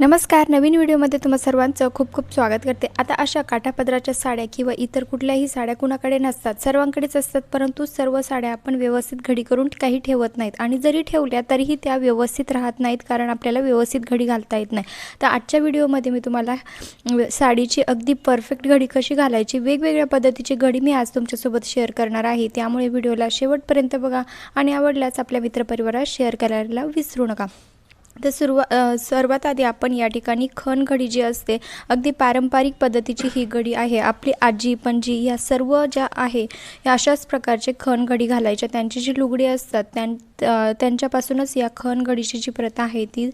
नमस्कार नवीन व्हिडिओमध्ये तुम्हा सर्वांचं खूप खूप स्वागत करते. आता अशा काठापदराच्या साड्या किंवा इतर कुठल्याही साड्या कुणाकडे नसतात. सर्वांकडेच असतात परंतु सर्व साड्या आपण व्यवस्थित घडी करून काही ठेवत नाहीत. आणि जरी ठेवल्या तरीही त्या व्यवस्थित राहत नाहीत कारण आपल्याला व्यवस्थित घडी घालता येत नाही. तर आजच्या व्हिडिओमध्ये मी तुम्हाला साडीची अगदी परफेक्ट घडी कशी घालायची वेगवेगळ्या पद्धतीची घडी मी आज तुमच्यासोबत शेअर करणार आहे. त्यामुळे व्हिडिओला शेवटपर्यंत बघा आणि आवडल्यास आपल्या मित्रपरिवारात शेअर करायला विसरू नका. तर सुरुवा सर्वात आधी आपण या ठिकाणी खण घडी जी असते अगदी पारंपरिक पद्धतीची ही घडी आहे. आपली आजी पणजी या सर्व ज्या आहे या अशाच प्रकारचे खण घडी घालायच्या. त्यांची जी लुगडी असतात त्यां त्यांच्यापासूनच या खण घडीची जी प्रथा आहे ती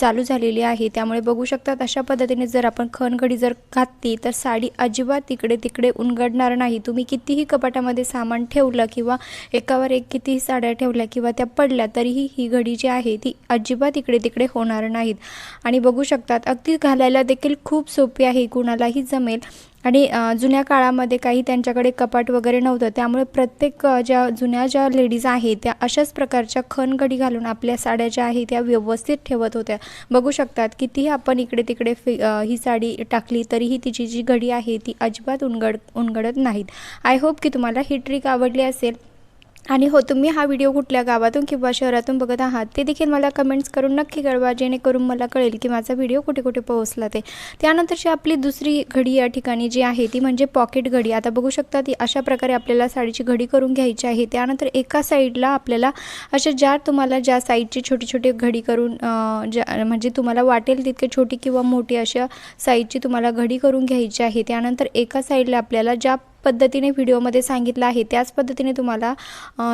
चालू झालेली आहे. त्यामुळे बघू शकतात अशा पद्धतीने जर आपण खण घडी जर घातली तर साडी अजिबात इकडे तिकडे उनगडणार नाही. तुम्ही कितीही कपाटामध्ये सामान ठेवलं किंवा एकावर एक कितीही साड्या ठेवल्या किंवा त्या पडल्या तरीही ही घडी जी आहे ती अजिबात इकडे तिकडे होणार नाहीत. आणि बघू शकतात अगदी घालायला देखील खूप सोपी आहे कुणालाही जमेल. आणि जुन्या काळामध्ये काही त्यांच्याकडे कपाट वगैरे नव्हतं. त्यामुळे प्रत्येक ज्या जुन्या ज्या लेडीज आहेत त्या अशाच प्रकारच्या खणगडी घालून आपल्या साड्या ज्या आहेत त्या व्यवस्थित ठेवत होत्या. बघू शकतात कितीही आपण इकडे तिकडे फि ही साडी टाकली तरीही तिची जी घडी आहे ती अजिबात उनगड उनगडत नाहीत. आय होप की तुम्हाला ही ट्रिक आवडली असेल. आणि हो तुम्ही हा व्हिडिओ कुठल्या गावातून किंवा शहरातून बघत आहात ते देखील मला कमेंट्स करून नक्की कळवा जेणेकरून मला कळेल की माझा व्हिडिओ कुठे कुठे पोहोचला ते. त्यानंतरची आपली दुसरी घडी या ठिकाणी जी आहे ती म्हणजे पॉकेट घडी. आता बघू शकता ती अशा प्रकारे आपल्याला साडीची घडी करून घ्यायची आहे. त्यानंतर एका साईडला आपल्याला अशा ज्या तुम्हाला ज्या साईजची छोटी छोटी घडी करून ज्या म्हणजे तुम्हाला वाटेल तितके छोटी किंवा मोठी अशा साईजची तुम्हाला घडी करून घ्यायची आहे. त्यानंतर एका साईडला आपल्याला ज्या पद्धतीने व्हिडिओमध्ये सांगितलं आहे. त्याच पद्धतीने तुम्हाला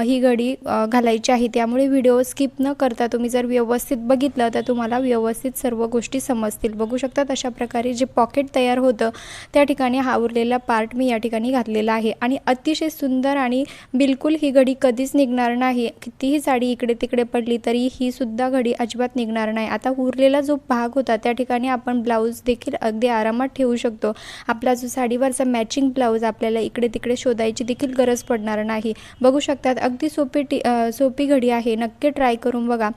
ही घडी घालायची आहे. त्यामुळे व्हिडिओ स्किप न करता तुम्ही जर व्यवस्थित बघितलं तर तुम्हाला व्यवस्थित सर्व गोष्टी समजतील. बघू शकतात अशा प्रकारे जे पॉकेट तयार होतं त्या ठिकाणी हा उरलेला पार्ट मी या ठिकाणी घातलेला आहे. आणि अतिशय सुंदर आणि बिलकुल ही घडी कधीच निघणार नाही. कितीही साडी इकडे तिकडे पडली तरी ही सुद्धा घडी अजिबात निघणार नाही. आता उरलेला जो भाग होता त्या ठिकाणी आपण ब्लाऊज देखील अगदी आरामात ठेवू शकतो. आपला जो साडीवरचा मॅचिंग ब्लाऊज आपल्याला इकडे तिकडे शोधायची देखील गरज पडणार नाही. बघू शकतात अगदी सोपी टी सोपी घडी आहे. नक्की ट्राय करून बघा.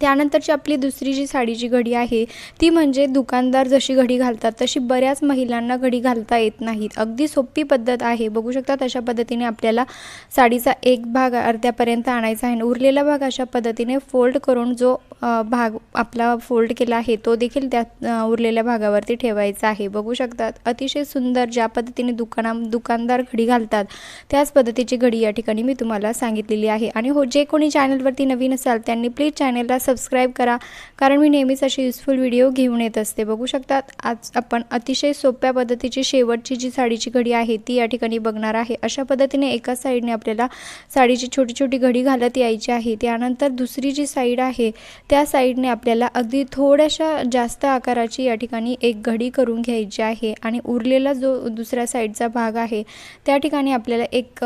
त्यानंतरची आपली दुसरी जी साडीची घडी आहे ती म्हणजे दुकानदार जशी घडी घालतात तशी बऱ्याच महिलांना घडी घालता येत नाहीत. अगदी सोपी पद्धत आहे. बघू शकतात अशा पद्धतीने आपल्याला साडीचा एक भाग अर्ध्यापर्यंत आणायचा आहे. आणि उरलेला भाग अशा पद्धतीने फोल्ड करून जो भाग आपला फोल्ड केला आहे तो देखील त्या उरलेल्या भागावरती ठेवायचा आहे. बघू शकतात अतिशय सुंदर ज्या पद्धतीने दुकाना दुकानदार घडी घालतात त्याच पद्धतीची घडी या ठिकाणी मी तुम्हाला सांगितलेली आहे. आणि हो जे कोणी चॅनलवरती नवीन असाल त्यांनी प्लीज चॅनलला सबस्क्राईब करा कारण मी नेहमीच अशी युजफुल व्हिडिओ घेऊन येत असते. बघू शकतात आज आपण अतिशय सोप्या पद्धतीची शेवटची जी साडीची घडी आहे ती या ठिकाणी बघणार आहे. अशा पद्धतीने एका साईडने आपल्याला साडीची छोटी छोटी घडी घालत यायची आहे. त्यानंतर दुसरी जी साईड आहे त्या साईडने आपल्याला अगदी थोड्याशा जास्त आकाराची या ठिकाणी एक घडी करून घ्यायची आहे आणि उरलेला जो दुसऱ्या साईडचा भाग आहे त्या ठिकाणी आपल्याला एक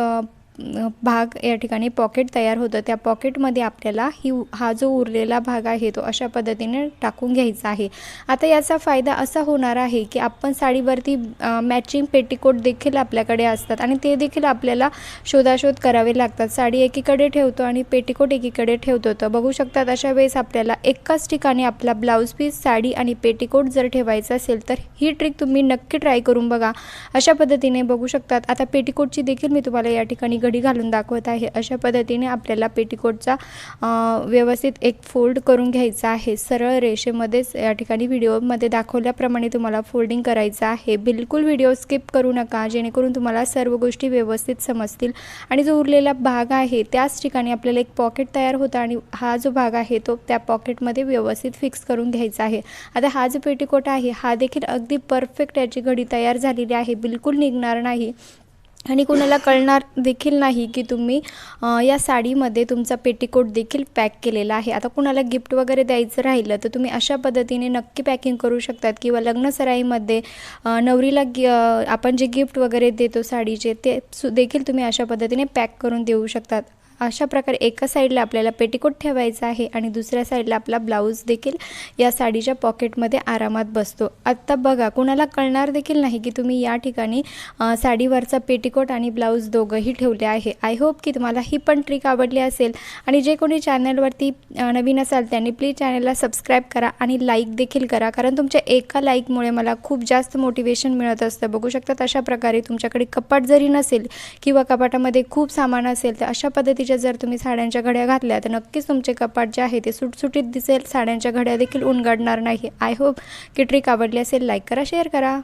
भाग या ठिकाणी पॉकेट तयार होतं. त्या पॉकेटमध्ये आपल्याला ही हा जो उरलेला भाग आहे तो अशा पद्धतीने टाकून घ्यायचा आहे. आता याचा फायदा असा होणार आहे की आपण साडीवरती मॅचिंग पेटीकोट देखील आपल्याकडे असतात आणि ते देखील आपल्याला शोधाशोध करावे लागतात. साडी एकीकडे ठेवतो आणि पेटीकोट एकीकडे ठेवतो. तर बघू शकतात अशा वेळेस आपल्याला एकाच ठिकाणी आपला ब्लाऊज पीस साडी आणि पेटीकोट जर ठेवायचा असेल तर ही ट्रिक तुम्ही नक्की ट्राय करून बघा. अशा पद्धतीने बघू शकतात. आता पेटीकोटची देखील मी तुम्हाला या ठिकाणी घडी घालून दाखवत आहे. अशा पद्धतीने आपल्याला पेटीकोटचा व्यवस्थित एक फोल्ड करून घ्यायचा आहे. सरळ रेषेमध्येच या ठिकाणी व्हिडिओमध्ये दाखवल्याप्रमाणे तुम्हाला फोल्डिंग करायचं आहे. बिलकुल व्हिडिओ स्किप करू नका जेणेकरून तुम्हाला सर्व गोष्टी व्यवस्थित समजतील. आणि जो उरलेला भाग आहे त्याच ठिकाणी आपल्याला एक पॉकेट तयार होतं आणि हा जो भाग आहे तो त्या पॉकेटमध्ये व्यवस्थित फिक्स करून घ्यायचा आहे. आता हा जो पेटीकोट आहे हा देखील अगदी परफेक्ट याची घडी तयार झालेली आहे. बिलकुल निघणार नाही. आणि कोणाला कळणार देखील नाही की तुम्ही या साडीमध्ये तुमचा पेटीकोट देखील पॅक केलेला आहे. आता कुणाला गिफ्ट वगैरे द्यायचं राहिलं तर तुम्ही अशा पद्धतीने नक्की पॅकिंग करू शकतात किंवा लग्नसराईमध्ये नवरीला गि आपण जे गिफ्ट वगैरे देतो साडीचे ते सु देखील तुम्ही अशा पद्धतीने पॅक करून देऊ शकतात. अशा प्रकारे एका साईडला आपल्याला पेटिकोट ठेवायचा आहे आणि दुसऱ्या साईडला आपला ब्लाऊज देखील या साडीच्या पॉकेटमध्ये आरामात बसतो. आत्ता बघा कुणाला कळणार देखील नाही की तुम्ही या ठिकाणी साडीवरचा पेटिकोट आणि ब्लाऊज दोघंही ठेवले आहे. आय होप की तुम्हाला ही पण ट्रिक आवडली असेल. आणि जे कोणी चॅनलवरती नवीन असाल त्यांनी प्लीज चॅनलला सबस्क्राईब करा आणि लाईक देखील करा. कारण तुमच्या एका लाईकमुळे मला खूप जास्त मोटिवेशन मिळत असतं. बघू शकतात अशा प्रकारे तुमच्याकडे कपाट जरी नसेल किंवा कपाटामध्ये खूप सामान असेल तर अशा पद्धतीच्या जर तुम्ही साड्यांच्या घड्या घातल्या तर नक्कीच तुमचे कपाट जे आहे ते सुटसुटीत दिसेल. साड्यांच्या घड्या देखील उनगडणार नाही. आय होप की ट्रिक आवडली असेल लाईक करा शेअर करा.